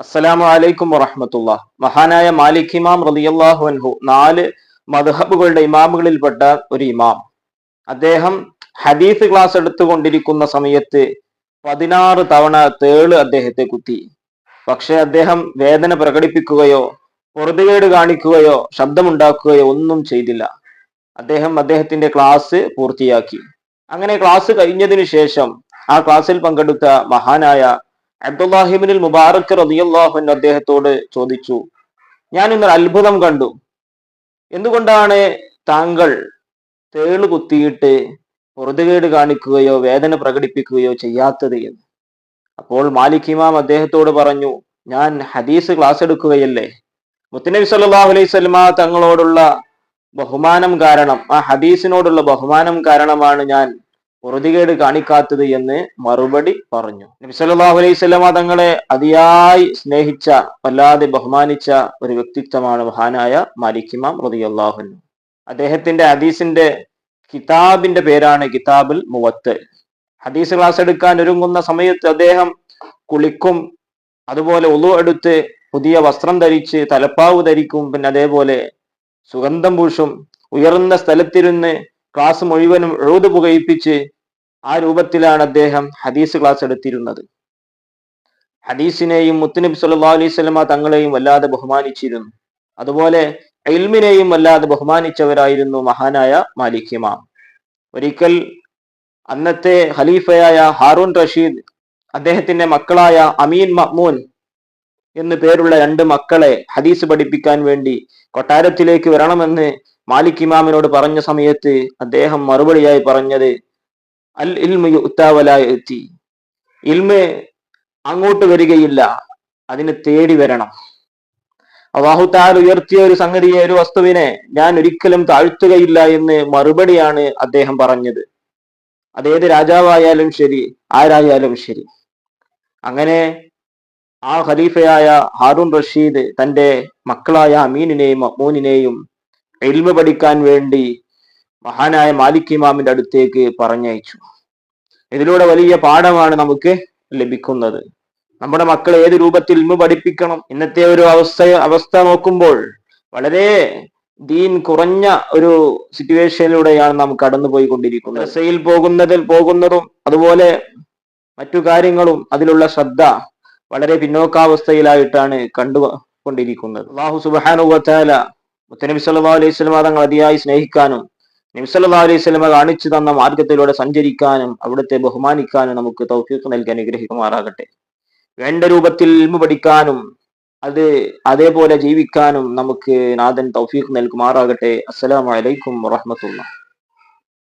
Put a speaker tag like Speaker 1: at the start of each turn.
Speaker 1: അസ്സലാമു അലൈക്കും വറഹമത്തുള്ള മഹാനായ മാലിക് ഇമാം റളിയല്ലാഹു അൻഹു നാല് മദ്ഹബുകളുടെ ഇമാമുകളിൽപ്പെട്ട ഒരു ഇമാം. അദ്ദേഹം ഹദീഫ് ക്ലാസ് എടുത്തുകൊണ്ടിരിക്കുന്ന സമയത്ത് പതിനാറ് തവണ തേൾ അദ്ദേഹത്തെ കുത്തി. പക്ഷെ അദ്ദേഹം വേദന പ്രകടിപ്പിക്കുകയോ പൊറുതുകേട് കാണിക്കുകയോ ശബ്ദമുണ്ടാക്കുകയോ ഒന്നും ചെയ്തില്ല. അദ്ദേഹം അദ്ദേഹത്തിന്റെ ക്ലാസ് പൂർത്തിയാക്കി. അങ്ങനെ ക്ലാസ് കഴിഞ്ഞതിനു ശേഷം ആ ക്ലാസ്സിൽ പങ്കെടുത്ത മഹാനായ അബ്ദുല്ലാഹിബിനിൽ മുബാറക് റതിയല്ലാഹുൻ അദ്ദേഹത്തോട് ചോദിച്ചു ഞാൻ ഇന്നൊരു അത്ഭുതം കണ്ടു. എന്തുകൊണ്ടാണ് താങ്കൾ തേൾ കുത്തിയിട്ട് പുറതുകേട് കാണിക്കുകയോ വേദന പ്രകടിപ്പിക്കുകയോ ചെയ്യാത്തത് എന്ന്? അപ്പോൾ മാലിക് ഇമാം അദ്ദേഹത്തോട് പറഞ്ഞു ഞാൻ ഹദീസ് ക്ലാസ് എടുക്കുകയല്ലേ? മുത്തനബി സല്ലാഹു അലൈഹി സ്വലമ തങ്ങളോടുള്ള ബഹുമാനം കാരണം ആ ഹദീസിനോടുള്ള ബഹുമാനം കാരണമാണ് ഞാൻ പൊറുതികേട് കാണിക്കാത്തത് എന്ന് മറുപടി പറഞ്ഞു. നബിസല്ലാഹു അലൈഹി സ്വലമ തങ്ങളെ അതിയായി സ്നേഹിച്ച വല്ലാതെ ബഹുമാനിച്ച ഒരു വ്യക്തിത്വമാണ് മഹാനായ മാലിക്കിമാം റതിയല്ലാഹു അദ്ദേഹത്തിന്റെ ഹദീസിന്റെ കിതാബിന്റെ പേരാണ് കിതാബുൽ മുവത്ത്. ഹദീസ് ക്ലാസ് എടുക്കാൻ ഒരുങ്ങുന്ന സമയത്ത് അദ്ദേഹം കുളിക്കും അതുപോലെ ഒളു എടുത്ത് പുതിയ വസ്ത്രം ധരിച്ച് തലപ്പാവ് ധരിക്കും പിന്നെ അതേപോലെ സുഗന്ധം പൂഷും ഉയർന്ന സ്ഥലത്തിരുന്ന് ക്ലാസ് മുഴുവനും എഴുതു പുകയിപ്പിച്ച് ആ രൂപത്തിലാണ് അദ്ദേഹം ഹദീസ് ക്ലാസ് എടുത്തിരുന്നത്. ഹദീസിനെയും മുത്തുനബി സല്ലാ അലൈഹി സ്വലമ തങ്ങളെയും വല്ലാതെ ബഹുമാനിച്ചിരുന്നു. അതുപോലെ എൽമിനെയും വല്ലാതെ ബഹുമാനിച്ചവരായിരുന്നു മഹാനായ മാലിക് ഇമാം. ഒരിക്കൽ അന്നത്തെ ഖലീഫയായ ഹാറൂൺ റഷീദ് അദ്ദേഹത്തിന്റെ മക്കളായ അമീൻ മഹ്മൂൻ എന്ന് പേരുള്ള രണ്ട് മക്കളെ ഹദീസ് പഠിപ്പിക്കാൻ വേണ്ടി കൊട്ടാരത്തിലേക്ക് വരണമെന്ന് മാലിക് ഇമാമിനോട് പറഞ്ഞ സമയത്ത് അദ്ദേഹം മറുപടിയായി പറഞ്ഞത് അൽ ഇൽമു യുത്താവലായെത്തി ഇൽമ അങ്ങോട്ട് വരികയില്ല അതിന് തേടി വരണം. അള്ളാഹുത്താൽ ഉയർത്തിയ ഒരു സംഗതിയെ ഒരു വസ്തുവിനെ ഞാൻ ഒരിക്കലും താഴ്ത്തുകയില്ല എന്ന് മറുപടിയാണ് അദ്ദേഹം പറഞ്ഞത്. അതേത് രാജാവായാലും ശരി ആരായാലും ശരി. അങ്ങനെ ആ ഖലീഫയായ ഹാറൂൺ റഷീദ് തന്റെ മക്കളായ അമീനിനെയും അമ്മൂനിനെയും എൽമ പഠിക്കാൻ വേണ്ടി മഹാനായ മാലിക് ഇമാമിന്റെ അടുത്തേക്ക് പറഞ്ഞയച്ചു. ഇതിലൂടെ വലിയ പാഠമാണ് നമുക്ക് ലഭിക്കുന്നത്. നമ്മുടെ മക്കൾ ഏത് രൂപത്തിൽ ഇൽമ പഠിപ്പിക്കണം? ഇന്നത്തെ ഒരു അവസ്ഥ അവസ്ഥ നോക്കുമ്പോൾ വളരെ ദീൻ കുറഞ്ഞ ഒരു സിറ്റുവേഷനിലൂടെയാണ് നാം കടന്നുപോയി കൊണ്ടിരിക്കുന്നത് റസയിൽ പോകുന്നതിൽ പോകുന്നതും അതുപോലെ മറ്റു കാര്യങ്ങളും അതിലുള്ള ശ്രദ്ധ വളരെ പിന്നോക്കാവസ്ഥയിലായിട്ടാണ് കണ്ടുകൊണ്ടിരിക്കുന്നത് അള്ളാഹു സുബാനുവല മുത്തനബി സല്ലാ അലൈഹി സ്വലമ തങ്ങൾ അതിയായി സ്നേഹിക്കാനും നബിസല്ലാ അലൈഹി സ്വലമ കാണിച്ചു തന്ന മാർഗത്തിലൂടെ സഞ്ചരിക്കാനും അവിടുത്തെ ബഹുമാനിക്കാനും നമുക്ക് തൗഫീഖ് നൽകി അനുഗ്രഹിക്കുമാറാകട്ടെ. വേണ്ട രൂപത്തിൽ ഇൽമു പഠിക്കാനും അത് അതേപോലെ ജീവിക്കാനും നമുക്ക് നാഥൻ തൗഫീഖ് നൽകുമാറാകട്ടെ. അസ്സലാമലൈക്കും വറഹമത്തുള്ള